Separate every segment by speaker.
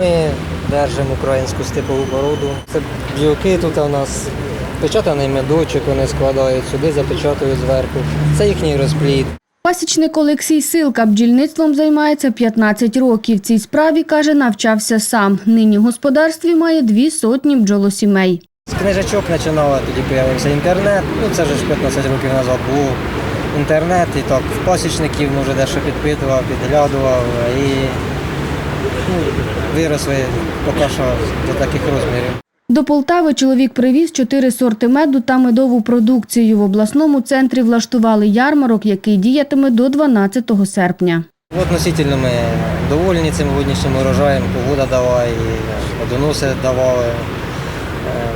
Speaker 1: Ми держимо українську степову породу. Це бджілки тут у нас печатаний медочок, вони складають сюди, запечатують зверху. Це їхній розплід.
Speaker 2: Пасічник Олексій Силка бджільництвом займається 15 років. Цій справі, каже, навчався сам. Нині в господарстві має дві сотні бджолосімей.
Speaker 1: З книжечок починала, тоді з'явився інтернет. Ну це вже ж 15 років назад був інтернет, і так в пасічників вже дещо підпитував, підглядував і виросли поки що до таких розмірів.
Speaker 2: До Полтави чоловік привіз чотири сорти меду та медову продукцію. В обласному центрі влаштували ярмарок, який діятиме до 12 серпня.
Speaker 1: Относительно ми довольні цим годнішнім урожаєм, погода дала, і медоноси давали е,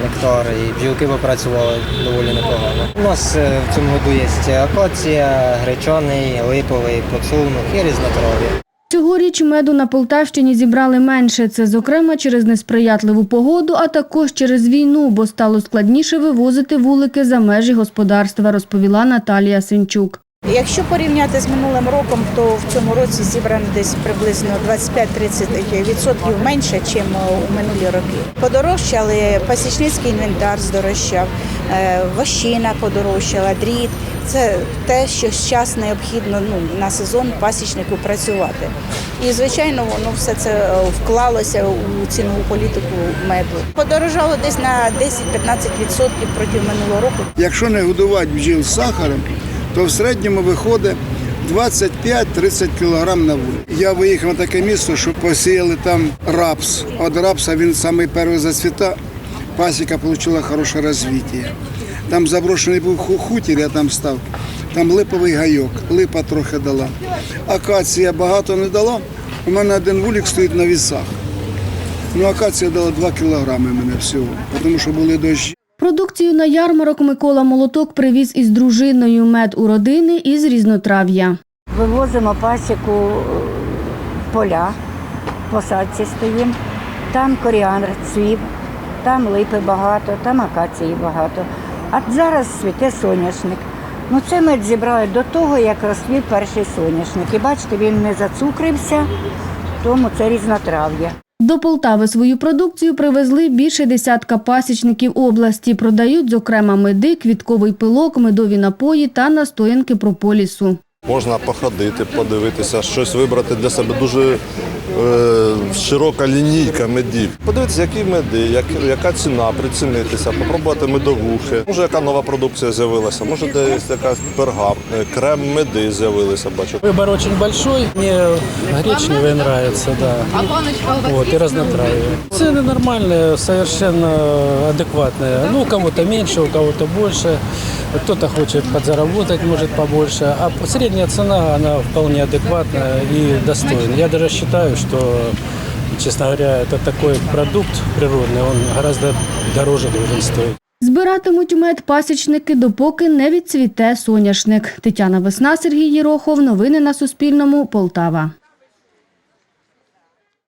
Speaker 1: нектар, і бджілки попрацювали доволі непогано. У нас е, в цьому году є акація, гречаний, липовий, подсолнух і різнотрав'я.
Speaker 2: Цьогоріч меду на Полтавщині зібрали менше. Це, зокрема, через несприятливу погоду, а також через війну, бо стало складніше вивозити вулики за межі господарства, розповіла Наталія Синчук.
Speaker 3: Якщо порівняти з минулим роком, то в цьому році зібрано десь приблизно 25-30% менше, ніж у минулі роки. Подорожчали пасічницький інвентар здорожчав, е, вощина подорожчала, дріт. Це те, що зараз необхідно ну, на сезон пасічнику працювати. І, звичайно, воно все це е, вклалося у цінову політику меду. Подорожало десь на 10-15% проти минулого року.
Speaker 4: Якщо не годувати бджіл сахаром, то в середньому виходить 25-30 кг на вулик. Я виїхав на таке місто, що посіяли там рапс. От рапса він самий перший зацвіта, пасіка отримала хороше розвиття. Там заброшений був хутір, я там став. Там липовий гайок, липа трохи дала. Акація багато не дала. У мене один вулик стоїть на вісах. Ну, акація дала 2 кілограми мене всього, тому що були дощі.
Speaker 2: Продукцію на ярмарок Микола Молоток привіз із дружиною мед у родини із різнотрав'я.
Speaker 5: Вивозимо пасіку е, поля, посадці стоїмо. Там коріандр цвів, там липи багато, там акації багато. А зараз цвіте соняшник. Ну це мед зібрали до того, як розцвів перший соняшник. І бачите, він не зацукрився, тому це різнотрав'я.
Speaker 2: До Полтави свою продукцію привезли більше десятка пасічників області. Продають, зокрема, меди, квітковий пилок, медові напої та настоянки прополісу.
Speaker 6: Можна походити, подивитися, щось вибрати для себе. Дуже широка лінійка медів. Подивитися, які меди, як, яка ціна, прицінитися, попробувати медовухи. Може, яка нова продукція з'явилася, може, десь якась перга, е, крем меди з'явилися, бачу.
Speaker 7: Выбор очень большой. Мне гречневые нравятся, да. Вот, и разнотравие. Цены нормальные, совершенно адекватные. Ну, у кого-то меньше, у кого-то больше. Кто-то хочет подзаработать, может побольше. А средняя цена, она вполне адекватная и достойная. Я даже считаю, что, честно говоря, это такой продукт природный, он гораздо дороже должен стоить.
Speaker 2: Збиратимуть мед пасічники, допоки не відцвіте соняшник. Тетяна Весна, Сергій Єрохов. Новини на Суспільному. Полтава.